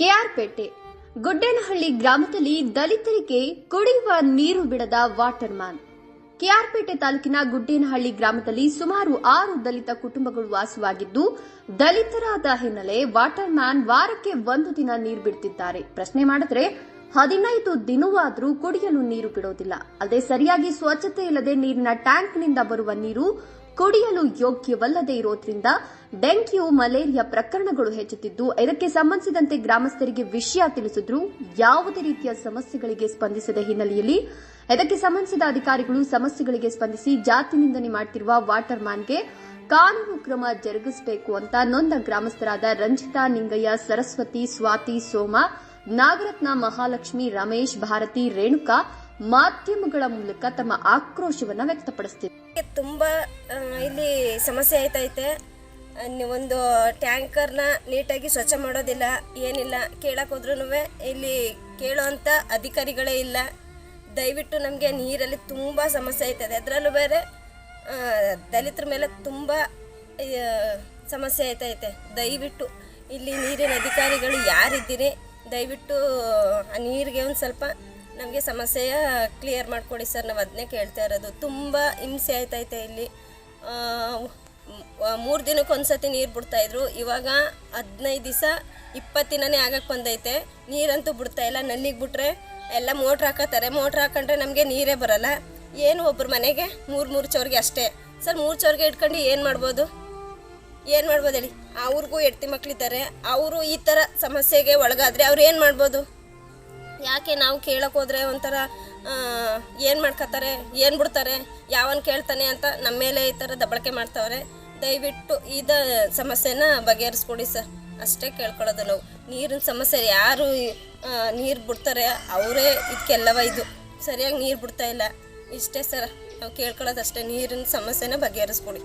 ಕೆಆರ್ಪೇಟೆ. ಗುಡ್ಡೇನಹಳ್ಳಿ ಗ್ರಾಮದಲ್ಲಿ ದಲಿತರಿಗೆ ಕುಡಿಯುವ ನೀರು ಬಿಡದ ವಾಟರ್ ಮ್ಯಾನ್ ಕೆಆರ್ಪೇಟೆ ತಾಲೂಕಿನ ಗುಡ್ಡೇನಹಳ್ಳಿ ಗ್ರಾಮದಲ್ಲಿ ಸುಮಾರು ಆರು ದಲಿತ ಕುಟುಂಬಗಳು ವಾಸವಾಗಿದ್ದು, ದಲಿತರಾದ ಹಿನ್ನೆಲೆ ವಾಟರ್ ಮ್ಯಾನ್ ವಾರಕ್ಕೆ ಒಂದು ದಿನ ನೀರು ಬಿಡುತ್ತಿದ್ದಾರೆ ಪ್ರಶ್ನೆ ಮಾಡಿದ್ರೆ, ಹದಿನೈದು ದಿನವಾದರೂ ಕುಡಿಯಲು ನೀರು ಬಿಡೋದಿಲ್ಲ. ಅಲ್ಲದೆ ಸರಿಯಾಗಿ ಸ್ವಚ್ಛತೆ ಇಲ್ಲದೆ ನೀರಿನ ಟ್ಯಾಂಕ್ನಿಂದ ಬರುವ ನೀರು ಕುಡಿಯಲು ಯೋಗ್ಯವಲ್ಲದೆ ಇರೋದ್ರಿಂದ ಡೆಂಗ್ಯೂ, ಮಲೇರಿಯಾ ಪ್ರಕರಣಗಳು ಹೆಚ್ಚುತ್ತಿದ್ದು, ಇದಕ್ಕೆ ಸಂಬಂಧಿಸಿದಂತೆ ಗ್ರಾಮಸ್ಥರಿಗೆ ವಿಷಯ ತಿಳಿಸಿದ್ರು. ಯಾವುದೇ ರೀತಿಯ ಸಮಸ್ಯೆಗಳಿಗೆ ಸ್ಪಂದಿಸದ ಹಿನ್ನೆಲೆಯಲ್ಲಿ ಇದಕ್ಕೆ ಸಂಬಂಧಿಸಿದ ಅಧಿಕಾರಿಗಳು ಸಮಸ್ಯೆಗಳಿಗೆ ಸ್ಪಂದಿಸಿ ಜಾತಿ ನಿಂದನೆ ಮಾಡುತ್ತಿರುವ ವಾಟರ್ ಮ್ಯಾನ್ಗೆ ಕಾನೂನು ಕ್ರಮ ಜರುಗಿಸಬೇಕು ಅಂತ ನೊಂದ ಗ್ರಾಮಸ್ಥರಾದ ರಂಜಿತಾ, ನಿಂಗಯ್ಯ, ಸರಸ್ವತಿ, ಸ್ವಾತಿ, ಸೋಮ, ನಾಗರತ್ನ, ಮಹಾಲಕ್ಷ್ಮಿ, ರಮೇಶ್, ಭಾರತಿ, ರೇಣುಕಾ ಮಾಧ್ಯಮಗಳ ಮೂಲಕ ತಮ್ಮ ಆಕ್ರೋಶವನ್ನ ವ್ಯಕ್ತಪಡಿಸುತ್ತಿದ್ದಾರೆ ತುಂಬಾ ಇಲ್ಲಿ ಸಮಸ್ಯೆ ಆಯ್ತೈತೆ. ಒಂದು ಟ್ಯಾಂಕರ್ ಟ್ಯಾಂಕರ್ನ ನೀಟಾಗಿ ಸ್ವಚ್ಛ ಮಾಡೋದಿಲ್ಲ, ಏನಿಲ್ಲ, ಕೇಳಕ್ ಹೋದ್ರೂ ಇಲ್ಲಿ ಕೇಳೋವಂಥ ಅಧಿಕಾರಿಗಳೇ ಇಲ್ಲ. ದಯವಿಟ್ಟು ನಮಗೆ ನೀರಲ್ಲಿ ತುಂಬ ಸಮಸ್ಯೆ ಆಯ್ತದೆ. ಅದರಲ್ಲೂ ಬೇರೆ ದಲಿತರ ಮೇಲೆ ತುಂಬ ಸಮಸ್ಯೆ ಆಯ್ತೈತೆ. ದಯವಿಟ್ಟು ಇಲ್ಲಿ ನೀರಿನ ಅಧಿಕಾರಿಗಳು ಯಾರಿದ್ದೀರಿ, ದಯವಿಟ್ಟು ಆ, ನೀರಿಗೆ ಒಂದು ಸ್ವಲ್ಪ ನಮಗೆ ಸಮಸ್ಯೆಯ ಕ್ಲಿಯರ್ ಮಾಡಿಕೊಡಿ ಸರ್. ನಾವು ಅದನ್ನೇ ಕೇಳ್ತಾ ಇರೋದು. ತುಂಬ ಹಿಂಸೆ ಆಯ್ತೈತೆ ಇಲ್ಲಿ. ಮೂರು ದಿನಕ್ಕೆ ಒಂದ್ಸತಿ ನೀರು ಬಿಡ್ತಾಯಿದ್ರು ಇವಾಗ ಹದಿನೈದು ದಿವಸ ಇಪ್ಪತ್ತು ದಿನನೇ ಆಗಕ್ಕೆ ಬಂದೈತೆ. ನೀರಂತೂ ಬಿಡ್ತಾ ಇಲ್ಲ. ನಲ್ಲಿಗೆ ಬಿಟ್ರೆ ಎಲ್ಲ ಮೋಟ್ರ್ ಹಾಕತ್ತಾರೆ. ಮೋಟ್ರ್ ಹಾಕೊಂಡ್ರೆ ನಮಗೆ ನೀರೇ ಬರಲ್ಲ. ಏನು ಒಬ್ಬರು ಮನೆಗೆ? ಮೂರು ಮೂರು ಚೌರ್ಗೆ ಅಷ್ಟೇ. ಸರ್, ಮೂರು ಚೌರ್ಗೆ ಇಟ್ಕೊಂಡು ಏನು ಮಾಡ್ಬೋದು? ಏನು ಮಾಡ್ಬೋದು ಹೇಳಿ? ಅವ್ರಿಗೂ ಹೆಡ್ತಿ ಮಕ್ಕಳಿದ್ದಾರೆ ಅವರು ಈ ಥರ ಸಮಸ್ಯೆಗೆ ಒಳಗಾದರೆ ಅವ್ರು ಏನು ಮಾಡ್ಬೋದು? ಯಾಕೆ ನಾವು ಕೇಳಕ್ಕೆ ಹೋದ್ರೆ ಒಂಥರ ಏನು ಮಾಡ್ಕೋತಾರೆ ಏನು ಬಿಡ್ತಾರೆ, ಯಾವನ್ ಕೇಳ್ತಾನೆ ಅಂತ ನಮ್ಮ ಮೇಲೆ ಈ ಥರ ದಬಳಕೆ ಮಾಡ್ತಾವ್ರೆ. ದಯವಿಟ್ಟು ಇದ ಸಮಸ್ಯೆನ ಬಗೆಹರಿಸ್ಕೊಡಿ ಸರ್. ಅಷ್ಟೇ ಕೇಳ್ಕೊಳ್ಳೋದು ನಾವು. ನೀರಿನ ಸಮಸ್ಯೆ, ಯಾರು ನೀರು ಬಿಡ್ತಾರೆ, ಅವರೇ ಇದಕ್ಕೆಲ್ಲವ ಇದು. ಸರಿಯಾಗಿ ನೀರು ಬಿಡ್ತಾ ಇಲ್ಲ. ಇಷ್ಟೇ ಸರ್. ನಾವು ಕೇಳ್ಕೊಳ್ಳೋದು ಅಷ್ಟೇ. ನೀರಿನ ಸಮಸ್ಯೆನ ಬಗೆಹರಿಸ್ಕೊಡಿ.